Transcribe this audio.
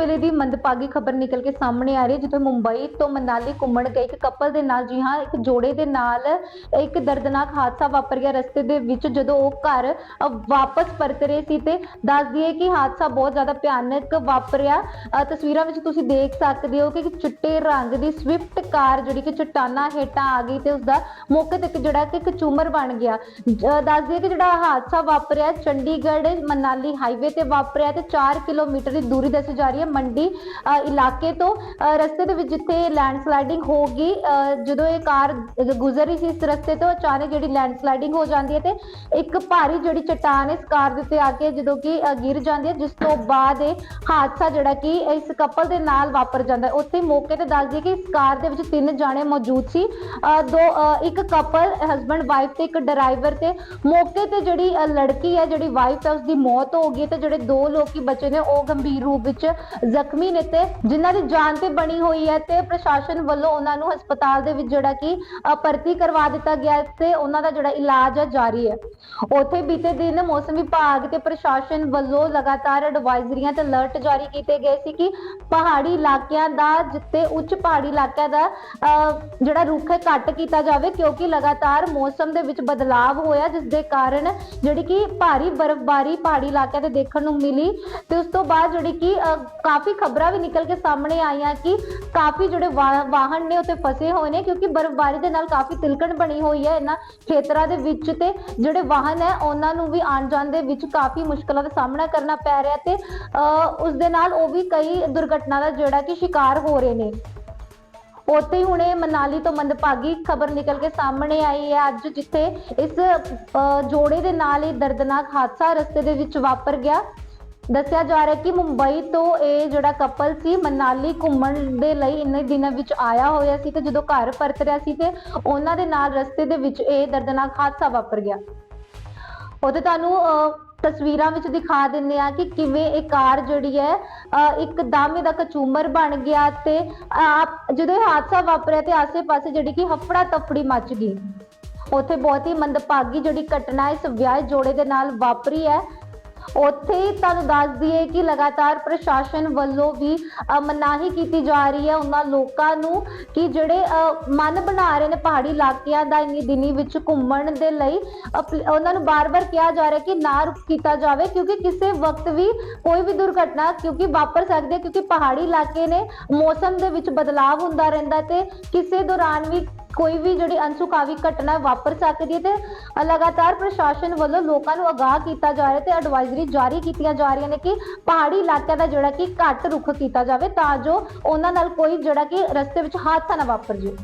ਵੇਲੇ ਦੀ ਮੰਦਭਾਗੀ ਖਬਰ ਨਿਕਲ ਕੇ ਸਾਹਮਣੇ ਆ ਰਹੀ ਹੈ, ਜਿੱਥੇ ਮੁੰਬਈ ਤੋਂ ਮਨਾਲੀ ਘੁੰਮਣ ਗਏ ਇੱਕ ਕਪਲ ਦੇ ਨਾਲ। ਜੀ ਹਾਂ, ਇੱਕ ਜੋੜੇ ਦੇ ਨਾਲ ਇੱਕ ਦਰਦਨਾਕ ਹਾਦਸਾ ਵਾਪਰ ਗਿਆ ਰਸਤੇ ਦੇ ਵਿੱਚ, ਜਦੋਂ ਉਹ ਘਰ ਵਾਪਸ ਪਰਤ ਰਹੇ ਸੀ ਤੇ ਦੱਸ ਦਈਏ ਕਿ ਹਾਦਸਾ ਬਹੁਤ ਜ਼ਿਆਦਾ ਭਿਆਨਕ ਵਾਪਰਿਆ। ਤਸਵੀਰਾਂ ਵਿੱਚ ਤੁਸੀਂ ਦੇਖ ਸਕਦੇ ਹੋ ਕਿ ਚਿੱਟੇ ਰੰਗ ਦੀ ਸਵਿਫਟ ਕਾਰ ਜਿਹੜੀ ਕਿ ਚਟਾਨਾ ਹੇਠਾਂ ਆ ਗਈ ਤੇ ਉਸਦਾ ਮੌਕੇ ਤੇ ਜਿਹੜਾ ਕਿ ਇੱਕ ਬਣ ਗਿਆ। ਜ- ਦੱਸ ਦਈਏ ਕਿ ਜਿਹੜਾ ਹਾਦਸਾ ਵਾਪਰਿਆ, ਚੰਡੀਗੜ੍ਹ ਮਨਾਲੀ ਹਾਈਵੇ ਤੇ ਵਾਪਰਿਆ ਤੇ 4 ਕਿਲੋਮੀਟਰ ਦੀ ਦੂਰੀ ਦੱਸੀ ਜਾ ਰਹੀ ਹੈ। ਮੰਡੀ ਇਲਾਕੇ ਤੋਂ ਅ, ਰਸਤੇ ਦੇ ਵਿੱਚ ਜਿੱਥੇ ਲੈਂਡਸਲਾਈਡਿੰਗ ਹੋ ਗਈ ਜਦੋਂ ਇਹ ਕਾਰ ਗੁਜ਼ਰ ਰਹੀ ਸੀ ਇਸ ਰਸਤੇ ਤੋਂ ਅਚਾਨਕ ਜਿਹੜੀ ਲੈਂਡਸਲਾਈਡਿੰਗ ਹੋ ਜਾਂਦੀ ਹੈ ਤੇ ਇੱਕ ਭਾਰੀ ਜਿਹੜੀ ਚਟਾਨ ਇਸ ਕਾਰ ਦੇ ਉੱਤੇ ਆ ਕੇ ਜਦੋਂ ਕਿ ਗਿਰ ਜਾਂਦੀ ਹੈ ਜਿਸ ਤੋਂ ਬਾਅਦ ਇਹ ਹਾਦਸਾ ਜਿਹੜਾ ਕਿ ਇਸ ਕਪਲ ਦੇ ਨਾਲ ਵਾਪਰ ਜਾਂਦਾ ਹੈ। ਉੱਥੇ ਮੌਕੇ ਤੇ ਦੱਸ ਦਈਏ ਕਿ ਇਸ ਕਾਰ ਦੇ ਵਿੱਚ ਤਿੰਨ ਜਾਣੇ ਮੌਜੂਦ ਸੀ ਦੋ ਅ, ਇੱਕ ਕਪਲ ਹਸਬੰਡ ਵਾਈਫ ਤੇ ਇੱਕ ਡਰਾਈਵਰ ਤੇ। ਮੌਕੇ ਤੇ ਜਿਹੜੀ ਲੜਕੀ ਹੈ ਜਿਹੜੀ ਵਾਈਫ ਹੈ ਉਸਦੀ ਮੌਤ ਹੋ ਗਈ ਹੈ ਤੇ ਜਿਹੜੇ ਦੋ ਲੋਕੀ ਬਚੇ ਨੇ ਉਹ ਗੰਭੀਰ ਰੂਪ ਵਿੱਚ ਜ਼ਖਮੀ ਨੇ ਤੇ ਜਿਨ੍ਹਾਂ ਦੀ ਜਾਨ ਤੇ ਬਣੀ ਹੋਈ ਹੈ ਤੇ ਪ੍ਰਸ਼ਾਸਨ ਵੱਲੋਂ ਉਹਨਾਂ ਨੂੰ ਹਸਪਤਾਲ ਦੇ ਵਿੱਚ ਜਿਹੜਾ ਕਿ ਭਰਤੀ ਕਰਵਾ ਦਿੱਤਾ ਗਿਆ ਤੇ ਉਹਨਾਂ ਦਾ ਜਿਹੜਾ ਇਲਾਜ ਹੈ ਜਾਰੀ ਹੈ। ਉੱਥੇ ਬੀਤੇ ਦਿਨ ਮੌਸਮ ਵਿਭਾਗ ਤੇ ਪ੍ਰਸ਼ਾਸਨ ਵੱਲੋਂ ਲਗਾਤਾਰ ਐਡਵਾਈਜ਼ਰੀਆਂ ਤੇ ਅਲਰਟ ਜਾਰੀ ਕੀਤੇ ਗਏ ਸੀ ਕਿ ਪਹਾੜੀ ਇਲਾਕਿਆਂ ਦਾ ਜਿੱਤੇ ਉੱਚ ਪਹਾੜੀ ਇਲਾਕਿਆਂ ਦਾ ਅ, ਜਿਹੜਾ ਰੁੱਖ ਹੈ ਘੱਟ ਕੀਤਾ ਜਾਵੇ ਕਿਉਂਕਿ ਲਗਾਤਾਰ ਮੌਸਮ ਦੇ ਵਿੱਚ ਬਦਲਾਵ ਹੋਇਆ ਜਿਸ ਦੇ ਕਾਰਨ ਜਿਹੜੀ ਕਿ ਭਾਰੀ ਬਰਫ਼ਬਾਰੀ ਪਹਾੜੀ ਇਲਾਕਿਆਂ ਤੇ ਦੇਖਣ ਨੂੰ ਮਿਲੀ ਤੇ ਉਸ ਤੋਂ ਬਾਅਦ ਜਿਹੜੀ ਕਿ ਕਾਫੀ ਖਬਰਾਂ ਵੀ ਨਿਕਲ ਕੇ ਸਾਹਮਣੇ ਆਈਆਂ ਕਿ ਕਾਫੀ ਜਿਹੜੇ ਵਾਹਨ ਨੇ ਉੱਤੇ ਫਸੇ ਹੋਏ ਨੇ ਕਿਉਂਕਿ ਬਰਫ਼ਬਾਰੀ ਦੇ ਨਾਲ ਕਾਫੀ ਤਿਲਕਣ ਬਣੀ ਹੋਈ ਹੈ ਇਹਨਾਂ ਖੇਤਰਾਂ ਦੇ ਵਿੱਚ ਤੇ ਜਿਹੜੇ ਵਾਹਨ ਹੈ ਉਹਨਾਂ ਨੂੰ ਵੀ ਆਉਣ ਜਾਣ ਦੇ ਵਿੱਚ ਕਾਫੀ ਮੁਸ਼ਕਲਾਂ ਦਾ ਸਾਹਮਣਾ ਕਰਨਾ ਪੈ ਰਿਹਾ ਤੇ ਉਸ ਦੇ ਨਾਲ ਉਹ ਵੀ ਕਈ ਦੁਰਘਟਨਾ ਦਾ ਜਿਹੜਾ ਕਿ ਸ਼ਿਕਾਰ ਹੋ ਰਹੇ ਨੇ। ਉੱਥੇ ਹੀ ਹੁਣੇ ਮਨਾਲੀ ਤੋਂ ਮੰਦਭਾਗੀ ਖਬਰ ਨਿਕਲ ਕੇ ਸਾਹਮਣੇ ਆਈ ਹੈ। ਅੱਜ ਜਿੱਥੇ ਇਸ ਅ, ਜੋੜੇ ਦੇ ਨਾਲ ਇਹ ਦਰਦਨਾਕ ਹਾਦਸਾ ਰਸਤੇ ਦੇ ਵਿੱਚ ਵਾਪਰ ਗਿਆ। ਦੱਸਿਆ ਜਾ ਰਿਹਾ ਕਿ ਮੁੰਬਈ ਤੋਂ ਇਹ ਜਿਹੜਾ ਕਪਲ ਸੀ, ਮਨਾਲੀ ਘੁੰਮਣ ਦੇ ਲਈ ਇੰਨੇ ਦਿਨਾਂ ਵਿੱਚ ਆਇਆ ਹੋਇਆ ਸੀ ਤੇ ਜਦੋਂ ਘਰ ਪਰਤ ਰਿਹਾ ਸੀ ਤੇ ਉਹਨਾਂ ਦੇ ਨਾਲ ਰਸਤੇ ਦੇ ਵਿੱਚ ਇਹ ਦਰਦਨਾਕ ਹਾਦਸਾ ਵਾਪਰ ਗਿਆ। ਉਹਦੇ ਤੁਹਾਨੂੰ ਤਸਵੀਰਾਂ ਵਿੱਚ ਦਿਖਾ ਦਿੰਦੇ ਆ ਕਿ ਕਿਵੇਂ ਇਹ ਕਾਰ ਜਿਹੜੀ ਹੈ ਇੱਕ ਦਾਮੇ ਦਾ ਕਚੂਮਰ ਬਣ ਗਿਆ ਤੇ ਆਪ, ਜਦੋਂ ਇਹ ਹਾਦਸਾ ਵਾਪਰਿਆ ਤੇ ਆਸੇ-ਪਾਸੇ ਜਿਹੜੀ ਕਿ ਹਫੜਾ ਤਫੜੀ ਮੱਚ ਗਈ। ਉੱਥੇ ਬਹੁਤ ਹੀ ਮੰਦਭਾਗੀ ਜਿਹੜੀ ਘਟਨਾ ਇਸ ਵਿਆਹ ਜੋੜੇ ਦੇ ਨਾਲ ਵਾਪਰੀ ਹੈ। ਉੱਥੇ ਤੁਹਾਨੂੰ ਦੱਸ ਦਈਏ ਕਿ ਲਗਾਤਾਰ ਪ੍ਰਸ਼ਾਸਨ ਵੱਲੋਂ ਵੀ ਮਨਾਹੀ ਕੀਤੀ ਜਾ ਰਹੀ ਹੈ। ਉਹਨਾਂ ਲੋਕਾਂ ਨੂੰ ਕਿ ਜਿਹੜੇ ਮਨ ਬਣਾ ਰਹੇ ਨੇ ਪਹਾੜੀ ਇਲਾਕਿਆਂ ਦਾ ਇੰਨੀ ਦਿਨੀ ਵਿੱਚ ਘੁੰਮਣ ਦੇ ਲਈ, ਅਪ- ਉਹਨਾਂ ਨੂੰ ਬਾਰ-ਬਾਰ ਕਿਹਾ ਜਾ ਰਿਹਾ ਕਿ ਨਾ ਰੁਕ ਕੀਤਾ ਜਾਵੇ, ਕਿਉਂਕਿ ਕਿਸੇ ਵਕਤ ਵੀ ਕੋਈ ਵੀ ਦੁਰਘਟਨਾ ਕਿਉਂਕਿ ਵਾਪਰ ਸਕਦੀ ਹੈ, ਕਿਉਂਕਿ ਪਹਾੜੀ ਇਲਾਕੇ ਨੇ ਮੌਸਮ ਦੇ ਵਿੱਚ ਬਦਲਾਵ ਹੁੰਦਾ ਰਹਿੰਦਾ ਤੇ ਕਿਸੇ ਦੌਰਾਨ ਵੀ ਕੋਈ ਵੀ ਜਿਹੜੀ ਅਨਸੁਖਾਵੀ ਘਟਨਾ ਵਾਪਰ ਸਕਦੀ ਹੈ ਤੇ ਲਗਾਤਾਰ ਪ੍ਰਸ਼ਾਸਨ ਵੱਲੋਂ ਲੋਕਾਂ ਨੂੰ ਅਗਾਹ ਕੀਤਾ ਜਾ ਰਿਹਾ ਤੇ ਐਡਵਾਈਜ਼ਰੀ ਜਾਰੀ ਕੀਤੀਆਂ ਜਾ ਰਹੀਆਂ ਨੇ ਕਿ ਪਹਾੜੀ ਇਲਾਕਿਆਂ ਦਾ ਜਿਹੜਾ ਕਿ ਘੱਟ ਰੁੱਖ ਕੀਤਾ ਜਾਵੇ ਤਾਂ ਜੋ ਉਹਨਾਂ ਨਾਲ ਕੋਈ ਜਿਹੜਾ ਕਿ ਰਸਤੇ ਵਿੱਚ ਹਾਦਸਾ ਨਾ ਵਾਪਰ ਜੇ